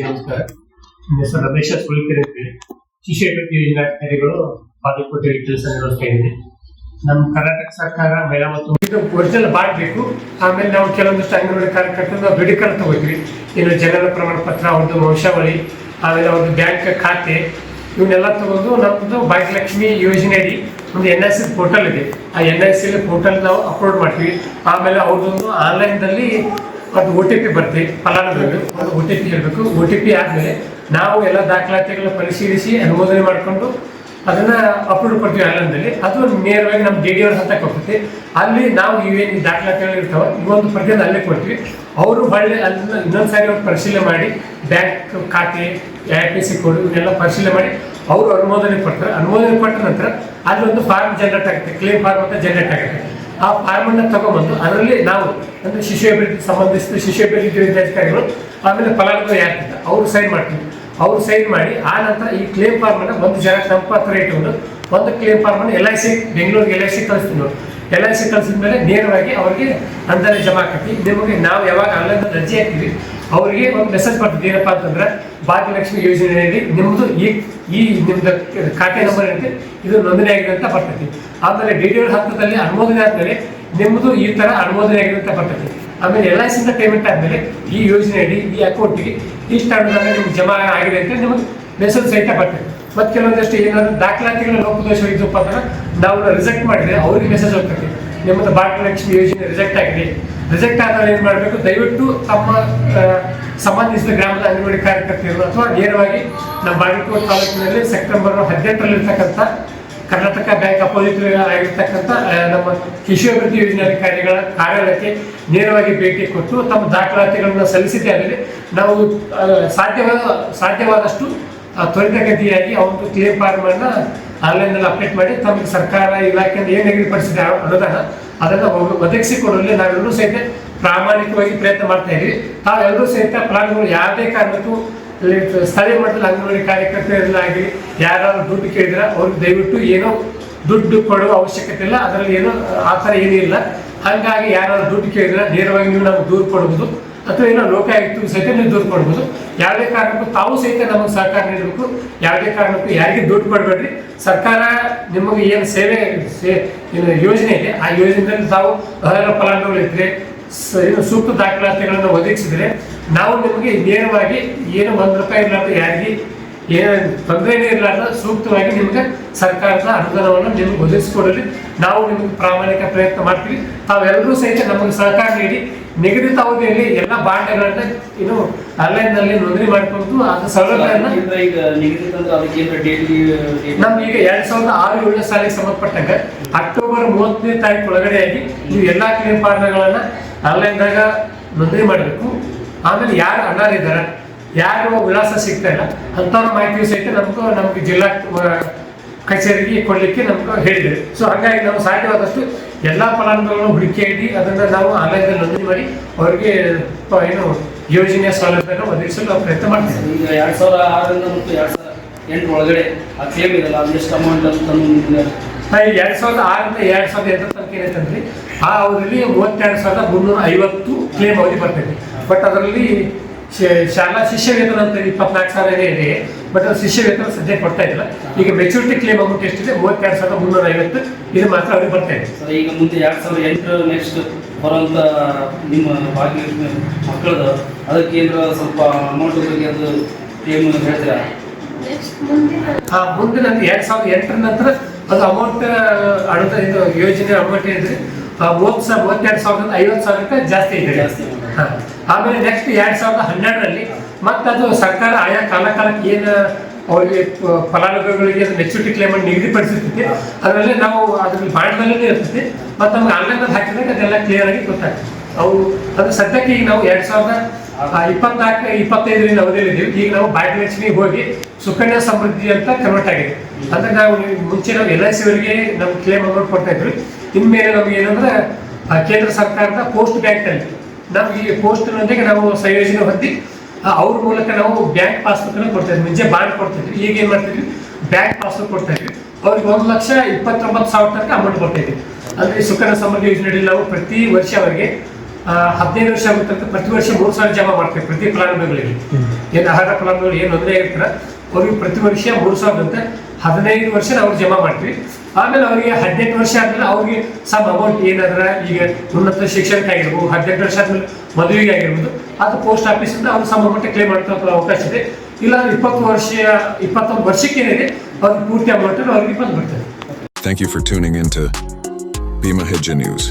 ನಮಸ್ಕಾರ ನನ್ನ ಹೆಸರು ರಮೇಶ ಸುಳಿಕೆರೆ ಅಂತ ಹೇಳಿ ಶಿಷ್ಯವೃತ್ತಿ ಯೋಜನಾ ಬಾಗಲಕೋಟೆಯಲ್ಲಿ ಕೆಲಸ ನಿರ್ವಹಿಸ್ತಾ ಇದ್ದೀನಿ ನಮ್ಮ ಕರ್ನಾಟಕ ಸರ್ಕಾರ ಮಹಿಳಾ ಮತ್ತು ಒರಿಜಿನಲ್ ಮಾಡಬೇಕು. ಆಮೇಲೆ ನಾವು ಕೆಲವೊಂದಿಷ್ಟು ಅಂಗನವಾಡಿ ಕಾರ್ಯಕರ್ತರು ನಾವು ದೃಢೀಕರಣ ತಗೋತೀವಿ. ಇನ್ನು ಜನನ ಪ್ರಮಾಣ ಪತ್ರ, ಅವ್ರದ್ದು ವಂಶಾವಳಿ, ಆಮೇಲೆ ಅವ್ರದ್ದು ಬ್ಯಾಂಕ್ ಖಾತೆ, ಇವನ್ನೆಲ್ಲ ತಗೊಂಡು ನಮ್ಮದು ಭಾಗ್ಯಲಕ್ಷ್ಮಿ ಯೋಜನೆ ಅಡಿ ಒಂದು ಎನ್ ಎಸ್ ಎಸ್ ಪೋರ್ಟಲ್ ಇದೆ. ಆ ಎನ್ ಎಸ್ ಸಿ ಪೋರ್ಟಲ್ ನಾವು ಅಪ್ಲೋಡ್ ಮಾಡ್ತೀವಿ. ಆಮೇಲೆ ಅವ್ರದ್ದೊಂದು ಆನ್ಲೈನ್ದಲ್ಲಿ ಅದು ಒ ಟಿ ಪಿ ಬರ್ತೀವಿ ಫಲಾನುಭವಿಗಳು. ಅದು ಒ ಟಿ ಪಿ ಇರಬೇಕು. ಒ ಟಿ ಪಿ ಆದಮೇಲೆ ನಾವು ಎಲ್ಲ ದಾಖಲಾತಿಗಳನ್ನ ಪರಿಶೀಲಿಸಿ ಅನುಮೋದನೆ ಮಾಡಿಕೊಂಡು ಅದನ್ನ ಅಪ್ರೂವ್ ಕೊಡ್ತೀವಿ ಆನ್ಲೈನ್ದಲ್ಲಿ ಅದು ನೇರವಾಗಿ ನಮ್ಮ ಡಿ ಡಿ ಅವ್ರ ಹಂತಕ್ಕೆ ಹೋಗ್ತೈತಿ ಅಲ್ಲಿ ನಾವು ಇವೇನು ದಾಖಲಾತಿಗಳು ಇರ್ತಾವೆ ಇವೊಂದು ಪ್ರತಿಯೊಂದು ಅಲ್ಲೇ ಕೊಡ್ತೀವಿ. ಅವರು ಹೊಳ್ಳಿ ಅದನ್ನ ಇನ್ನೊಂದು ಸಾರಿ ಅವ್ರು ಪರಿಶೀಲನೆ ಮಾಡಿ, ಬ್ಯಾಂಕ್ ಖಾತೆ ಐ ಪಿ ಸಿ ಕೋಡ್ ಇವನ್ನೆಲ್ಲ ಪರಿಶೀಲನೆ ಮಾಡಿ ಅವರು ಅನುಮೋದನೆ ಕೊಡ್ತಾರೆ. ಅನುಮೋದನೆ ಕೊಟ್ಟ ನಂತರ ಅಲ್ಲಿ ಒಂದು ಫಾರ್ಮ್ ಜನರೇಟ್ ಆಗುತ್ತೆ. ಕ್ಲೇಮ್ ಫಾರ್ಮ್ ಅಂತ ಜನರೇಟ್ ಆಗುತ್ತೆ. ಆ ಫಾರ್ಮ್ ಅನ್ನ ತಗೊಂಡ್ಬಂದು ಅದರಲ್ಲಿ ನಾವು ಅಂದರೆ ಶಿಶು ಅಭಿವೃದ್ಧಿ ಸಂಬಂಧಿಸಿದ ಶಿಶು ಅಭಿವೃದ್ಧಿ ಯೋಜನಾಧಿಕಾರಿಗಳು ಆಮೇಲೆ ಫಲಾನುಭವಿ ಯಾರ್ತಿದ್ದ ಅವರು ಸೈನ್ ಮಾಡ್ತೀವಿ ಅವರು ಸೈನ್ ಮಾಡಿ ಆ ನಂತರ ಈ ಕ್ಲೇಮ್ ಫಾರ್ಮ್ ಅನ್ನ ಒಂದು ಜನ, ನಮ್ಮ ಹತ್ರ ಒಂದು ಕ್ಲೇಮ್ ಫಾರ್ಮ್ ಅನ್ನು ಎಲ್ ಐ ಸಿ ಬೆಂಗಳೂರಿಗೆ ಎಲ್ ಐ ಸಿ ಕಳಿಸ್ತೀವಿ ನಾವು ಎಲ್ ಐ ಸಿ ಕಳಿಸಿದ ಮೇಲೆ ನೇರವಾಗಿ ಅವ್ರಿಗೆ ಅಂದಾಜು ಜಮಾ ಆಕತಿ ನಿಮಗೆ ನಾವು ಯಾವಾಗ ಆನ್ಲೈನ್ ರಜೆ ಹಾಕ್ತೀವಿ, ಅವರಿಗೆ ಒಂದು ಮೆಸೇಜ್ ಬರ್ತದೆ ಏನಪ್ಪ ಅಂತಂದ್ರೆ, ಭಾಗ್ಯಲಕ್ಷ್ಮಿ ಯೋಜನೆಯಲ್ಲಿ ನಿಮ್ಮದು ಈ ಈ ನಿಮ್ದು ಖಾತೆ ನಂಬರ್ ಐತೆ ಇದು ನೋಂದಣಿ ಆಗಿದೆ ಅಂತ ಬರ್ತೈತಿ. ಆಮೇಲೆ ಡಿ ಡಿ ಹಂತದಲ್ಲಿ ಅನುಮೋದನೆ ಆದ್ಮೇಲೆ ನಿಮ್ಮದು ಈ ತರ ಅನುಮೋದನೆ ಆಗಿದೆ ಅಂತ ಬರ್ತೈತಿ. ಆಮೇಲೆ ಎಲ್ ಐ ಸಿಂದ ಪೇಮೆಂಟ್ ಆದಮೇಲೆ ಈ ಯೋಜನೆಯಡಿ, ಈ ಅಕೌಂಟಿಗೆ ಇಷ್ಟು ಅನುದಾನ ನಿಮ್ಗೆ ಜಮಾ ಆಗಿದೆ ಅಂತ ನಿಮಗೆ ಮೆಸೇಜ್ ಸಹಿತ ಬರ್ತೈತಿ. ಮತ್ತೆ ಕೆಲವೊಂದಷ್ಟು ಏನಾದ್ರು ದಾಖಲಾತಿಗಳ ಲೋಪದೋಷ ಇದ್ದಪ್ಪ ಅಂದ್ರೆ ನಾವು ರಿಜೆಕ್ಟ್ ಮಾಡಿದ್ರೆ ಅವ್ರಿಗೆ ಮೆಸೇಜ್ ಹೋಗ್ತೈತಿ ನಿಮ್ಮದು ಭಾಗ್ಯಲಕ್ಷ್ಮಿ ಯೋಜನೆ ರಿಜೆಕ್ಟ್ ಆಗಿದೆ. ರಿಜೆಕ್ಟ್ ಆದಾಗ ಏನ್ ಮಾಡಬೇಕು? ದಯವಿಟ್ಟು ತಮ್ಮ ಸಂಬಂಧಿಸಿದ ಗ್ರಾಮದ ಅಂಗನವಾಡಿ ಕಾರ್ಯಕರ್ತರು ಅಥವಾ ನೇರವಾಗಿ ನಮ್ಮ ಬಾಗಲಕೋಟೆ ತಾಲೂಕಿನಲ್ಲಿ ಸೆಪ್ಟೆಂಬರ್ ಹದಿನೆಂಟರಲ್ಲಿ ಇರ್ತಕ್ಕಂಥ ಕರ್ನಾಟಕ ಬ್ಯಾಂಕ್ ಅಪೋಸಿಟ್ ಆಗಿರ್ತಕ್ಕಂಥ ನಮ್ಮ ಕೃಷಿ ಅಭಿವೃದ್ಧಿ ಯೋಜನಾಧಿಕಾರಿಗಳ ಕಾರ್ಯಾಲಯಕ್ಕೆ ನೇರವಾಗಿ ಭೇಟಿ ಕೊಟ್ಟು ತಮ್ಮ ದಾಖಲಾತಿಗಳನ್ನು ಸಲ್ಲಿಸಿದ್ದೇ ಆದರೆ ನಾವು ಸಾಧ್ಯವಾದ, ಸಾಧ್ಯವಾದಷ್ಟು ಆ, ತ್ವರಿತಗತಿಯಾಗಿ ಅವರು ಕ್ಲೇಮ್ ಫಾರ್ಮನ್ನು ಅನ್ನ ಆನ್ಲೈನ್ನಲ್ಲಿ ಅಪ್ಡೇಟ್ ಮಾಡಿ ತಮಗೆ ಸರ್ಕಾರ ಇಲಾಖೆಯಿಂದ ಏನು ನಿಗದಿಪಡಿಸಿದೆ ಅನುದಾನ ಅದನ್ನು ಒದಗಿಸಿ ಕೊಡಲು ನಾವೆಲ್ಲರೂ ಸಹಿತ ಪ್ರಾಮಾಣಿಕವಾಗಿ ಪ್ರಯತ್ನ ಮಾಡ್ತಾ ಇದ್ದೀವಿ. ತಾವೆಲ್ಲರೂ ಸಹಿತ ಪ್ಲಾನ್ಗಳು ಯಾವುದೇ ಕಾರಣಕ್ಕೂ ಸ್ಥಳೀಯ ಮಟ್ಟದಲ್ಲಿ ಅಂಗನವಾಡಿ ಕಾರ್ಯಕರ್ತರಲ್ಲಾಗಲಿ ಯಾರಾದರೂ ದುಡ್ಡು ಕೇಳಿದ್ರೆ ಅವ್ರಿಗೆ ದಯವಿಟ್ಟು ಏನೋ ದುಡ್ಡು ಕೊಡುವ ಅವಶ್ಯಕತೆ ಇಲ್ಲ ಅದರಲ್ಲಿ ಏನೋ ಆ ಥರ ಏನೂ ಇಲ್ಲ. ಹಾಗಾಗಿ ಯಾರಾದರೂ ದುಡ್ಡು ಕೇಳಿದ್ರೆ ನೇರವಾಗಿ ನೀವು ನಮ್ಗೆ ದೂರು ಕೊಡ್ಬೋದು. ಅಥವಾ ಏನೋ ಲೋಕಾಯುಕ್ತ ಸಹಿತ ನೀವು ದೂರು ಕೊಡ್ಬೋದು. ಯಾವುದೇ ಕಾರಣಕ್ಕೂ ತಾವು ಸಹಿತ ನಮಗೆ ಸಹಕಾರ ನೀಡಬೇಕು. ಯಾವುದೇ ಕಾರಣಕ್ಕೂ ಯಾರಿಗೆ ದುಡ್ಡು ಕೊಡಬೇಡ್ರಿ. ಸರ್ಕಾರ ನಿಮಗೆ ಏನು ಸೇವೆ ಏನು ಯೋಜನೆ ಇದೆ, ಆ ಯೋಜನೆಯಲ್ಲಿ ತಾವು ಅರ್ಹ ಫಲಾನುಭವಿಗಳಿದ್ರೆ ಸೂಕ್ತ ದಾಖಲಾತಿಗಳನ್ನು ಒದಗಿಸಿದ್ರೆ, ನಾವು ನಿಮಗೆ ನೇರವಾಗಿ ಏನು ಒಂದು ರೂಪಾಯಿ ಇರಲಾರ್ದು ಯಾರಿಗೆ ಏನು ತೊಂದರೆನೇ ಇರಲಾರ್ದ ಸೂಕ್ತವಾಗಿ ನಿಮಗೆ ಸರ್ಕಾರದ ಅನುದಾನವನ್ನು ನಿಮಗೆ ಒದಗಿಸಿಕೊಡಲಿ. ನಾವು ನಿಮಗೆ ಪ್ರಾಮಾಣಿಕ ಪ್ರಯತ್ನ ಮಾಡ್ತೀವಿ. ತಾವೆಲ್ಲರೂ ಸಹಿತ ನಮಗೆ ಸಹಕಾರ ನೀಡಿ ನಿಗದಿತ ಅವಧಿಯಲ್ಲಿ ಎಲ್ಲ ಇನ್ನು ಆನ್‌ಲೈನ್ನಲ್ಲಿ ನೋಂದಣಿ ಮಾಡಿಕೊಂಡು ಅದು ಸೌಲಭ್ಯವನ್ನು ಕೇಂದ್ರ ಈಗ ನಮ್ಗೆ ಈಗ ಎರಡ್ ಸಾವಿರದ ಆರು ಏಳನೇ ಸಾಲಿಗೆ ಸಂಬಂಧಪಟ್ಟಂಗ ಅಕ್ಟೋಬರ್ ಮೂವತ್ತನೇ ತಾರೀಕು ಒಳಗಡೆಯಾಗಿ ನೀವು ಎಲ್ಲಾ ಕ್ಲೇಮ್ ಫಾರ್ಮ್ಗಳನ್ನ ಆನ್ಲೈನ್ದಾಗ ನೋಂದಣಿ ಮಾಡಬೇಕು. ಆಮೇಲೆ ಯಾರು ಅನಾರಿದಾರ ಯಾರು ವಿಳಾಸ ಸಿಗ್ತಾ ಇಲ್ಲ. ಅಂಥವ್ರ ಮಾಹಿತಿ ಸಹಿತ ನಮಗೂ ನಮ್ಗೆ ಜಿಲ್ಲಾ ಕಚೇರಿಗೆ ಕೊಡ್ಲಿಕ್ಕೆ ನಮ್ಗೆ ಹೇಳಿದ್ರು. ಸೊ ಹಾಗಾಗಿ ನಾವು ಸಾಧ್ಯವಾದಷ್ಟು ಎಲ್ಲ ಫಲಾನುಭವಿಗಳನ್ನು ಹುಡುಕಿ ಅದನ್ನ ನಾವು ಆನ್ಲೈನ್ ನೋಂದಣಿ ಮಾಡಿ ಅವರಿಗೆ ಏನು ಯೋಜನೆಯ ಸೌಲಭ್ಯನ ಒದಗಿಸಲು ನಾವು ಪ್ರಯತ್ನ ಮಾಡ್ತೀವಿ. ಈಗ ಎರಡ್ ಸಾವಿರ ಆರರಿಂದ ಮತ್ತು ಎರಡು ಸಾವಿರ ಎಂಟು ಒಳಗಡೆ ಆ ಕ್ಲೇಮ್ ಇದಲ್ಲ ಅದು ಎಷ್ಟು ಅಮೌಂಟ್ ಅಂತ ಎರಡು ಸಾವಿರದ ಆರರಿಂದ ಎರಡು ಸಾವಿರದ ಎಂಟರ ತನಕ ಏನೈತಂದ್ರೆ ಆ ಅವಧಿಯಲ್ಲಿ ಮೂವತ್ತೆರಡು ಸಾವಿರದ ಮುನ್ನೂರ ಐವತ್ತು ಕ್ಲೇಮ್ ಅವಧಿ ಬರ್ತೈತಿ. ಬಟ್ ಅದರಲ್ಲಿ ಶಾಲಾ ಶಿಷ್ಯ ವೇತನ ಅಂತ ಇಪ್ಪತ್ನಾಲ್ಕು ಸಾವಿರ ಇದೆ ಬಟ್ ಅದು ಶಿಷ್ಯ ವೇತನ ಸದ್ಯ ಕೊಡ್ತಾ ಇಲ್ಲ. ಈಗ ಮೆಚುರಿಟಿ ಕ್ಲೇಮ್ ಅಮೌಂಟ್ ಎಷ್ಟಿದೆ? ಮೂವತ್ತೆರಡು ಸಾವಿರದ ಮುನ್ನೂರ ಐವತ್ತು ಇದು ಮಾತ್ರ ಅವ್ರಿಗೆ ಬರ್ತಾ ಇದೆ. ಸರ್ ಈಗ ಮುಂದೆ ಎರಡು ಸಾವಿರದ ಎಂಟು ನೆಕ್ಸ್ಟ್ ಬರುವಂತ ನಿಮ್ಮ ಭಾಗ್ಯಲಕ್ಷ್ಮಿ ಮಕ್ಕಳದು ಅದಕ್ಕೆ ಏನಾರ ಸ್ವಲ್ಪ ಅಮೌಂಟ್ ಬಗ್ಗೆ ಅದು ಕ್ಲೇಮ್ ಹೇಳ್ತೀರಾ? ಆ ಮುಂದಿನ ಎರಡು ಸಾವಿರದ ಎಂಟರ ನಂತರ ಅದು ಅಮೌಂಟ್ ಅಡತ ಇದು ಯೋಜನೆ ಅಮೌಂಟ್ ಏನಿದೆ ಮೂವತ್ತು ಸಾವಿರ ಮೂವತ್ತೆರಡು ಸಾವಿರದ ಐವತ್ತು ಸಾವಿರಕ್ಕೆ ಜಾಸ್ತಿ ಇದೆ. ಜಾಸ್ತಿ. ಹಾ. ಆಮೇಲೆ ನೆಕ್ಸ್ಟ್ ಎರಡು ಸಾವಿರದ ಹನ್ನೆರಡರಲ್ಲಿ ಮತ್ತೆ ಅದು ಸರ್ಕಾರ ಆಯಾ ಕಾಲ ಕಾಲಕ್ಕೆ ಏನು, ಅವರಿಗೆ ಫಲಾನುಭವಿಗಳಿಗೆ ಮೆಚುರಿಟಿ ಕ್ಲೇಮ್ ಅನ್ನು ನಿಗದಿಪಡಿಸಿರ್ತೈತಿ ಅದರಲ್ಲಿ ನಾವು ಅದ್ರಲ್ಲಿ ಬಾಂಡ್ನಲ್ಲೇ ಇರ್ತೈತಿ ಮತ್ತೆ ನಮ್ಗೆ ಆನ್ಲೈನಲ್ಲಿ ಹಾಕಿದಾಗ ಅದೆಲ್ಲ ಕ್ಲಿಯರ್ ಆಗಿ ಗೊತ್ತಾಗ್ತದೆ. ಅವು, ಅದು ಸದ್ಯಕ್ಕೆ ಈಗ ನಾವು ಎರಡು ಸಾವಿರದ ಇಪ್ಪತ್ನಾಲ್ಕು, ಇಪ್ಪತ್ತೈದರಿಂದ ಅವಧಿಯಲ್ಲಿದ್ದೀವಿ ಈಗ ನಾವು ಭಾಗ್ಯಲಕ್ಷ್ಮಿ ಹೋಗಿ ಸುಕನ್ಯಾ ಸಮೃದ್ಧಿ ಅಂತ ಕನ್ವರ್ಟ್ ಆಗಿದೆ. ಅಂದ್ರೆ ನಾವು ಮುಂಚೆ ನಾವು ಎಲ್ ಐ ಸಿ ಅವರಿಗೆ ನಮ್ಗೆ ಕ್ಲೇಮ್ ಅಮೌಂಟ್ ಕೊಡ್ತಾ ಇದ್ವಿ. ಇನ್ಮೇಲೆ ನಮ್ಗೆ ಏನಂದ್ರೆ ಕೇಂದ್ರ ಸರ್ಕಾರದ ಪೋಸ್ಟ್ ಬ್ಯಾಂಕ್ ನಮ್ಗೆ ಈ ಪೋಸ್ಟ್ ನೊಂದಿಗೆ ನಾವು ಸಂಯೋಜನೆ ಹೊಂದಿ ಅವ್ರ ಮೂಲಕ ನಾವು ಬ್ಯಾಂಕ್ ಪಾಸ್ಬುಕ್ ಅನ್ನು ಕೊಡ್ತಾ ಇದ್ವಿ. ಮುಂಚೆ ಬಾಂಡ್ ಕೊಡ್ತಿದ್ವಿ ಈಗ ಏನು ಮಾಡ್ತಿದ್ವಿ ಬ್ಯಾಂಕ್ ಪಾಸ್ಬುಕ್ ಕೊಡ್ತಾ ಇದ್ವಿ. ಅವ್ರಿಗೆ ಒಂದು ಲಕ್ಷ ಇಪ್ಪತ್ತೊಂಬತ್ತು ಸಾವಿರ ತನಕ ಅಮೌಂಟ್ ಕೊಡ್ತಾ ಇದ್ವಿ. ಅಂದ್ರೆ ಸುಕನ್ಯಾ ಸಮೃದ್ಧಿ ಯೋಜನೆಯಲ್ಲಿ ನಾವು ಪ್ರತಿ ವರ್ಷ ಅವರಿಗೆ ಹದಿನೈದು ವರ್ಷ ಆಗುತ್ತೆ ಪ್ರತಿ ವರ್ಷ ಮೂರು ಸಾವಿರ ಜಮಾ ಮಾಡ್ತೀವಿ ಪ್ರತಿ ಫಲಾನುಭವಿಗಳಿಗೆ. ಏನು ಆಹಾರ ಫಲಾನುಭವಿಗಳು ಏನು ಅಂದರೆ ಇರ್ತಾರೆ ಅವ್ರಿಗೆ ಪ್ರತಿ ವರ್ಷ ಮೂರು ಸಾವಿರದಂತೆ ಹದಿನೈದು ವರ್ಷ ನಾವು ಜಮಾ ಮಾಡ್ತೀವಿ. ಆಮೇಲೆ ಅವರಿಗೆ ಹದಿನೆಂಟು ವರ್ಷ ಆದ್ಮೇಲೆ ಅವ್ರಿಗೆ ಸಮ್ ಅಮೌಂಟ್ ಏನಾದ್ರೆ ಈಗ ಉನ್ನತ ಶಿಕ್ಷಣಕ್ಕಾಗಿರ್ಬೋದು ಹದಿನೆಂಟು ವರ್ಷ ಆದ್ಮೇಲೆ ಮದುವೆಗೆ ಆಗಿರ್ಬೋದು, ಅದು ಪೋಸ್ಟ್ ಆಫೀಸಿಂದ ಅವ್ರು ಸಮ್ ಅಮೌಂಟ್ ಕ್ಲೇಮ್ ಮಾಡ್ಕೊಳ್ಳೋ ಅವಕಾಶ ಇದೆ. ಇಲ್ಲ ಇಪ್ಪತ್ತು ವರ್ಷ, ಇಪ್ಪತ್ತೊಂದು ವರ್ಷಕ್ಕೆ ಏನಿದೆ, ಅವ್ರಿಗೆ ಪೂರ್ತಿ ಅಮೌಂಟ್ ಅವ್ರಿಗೆ ಬಂದು ಬಿಡ್ತಾರೆ thank you for tuning in to Bhima Hija News.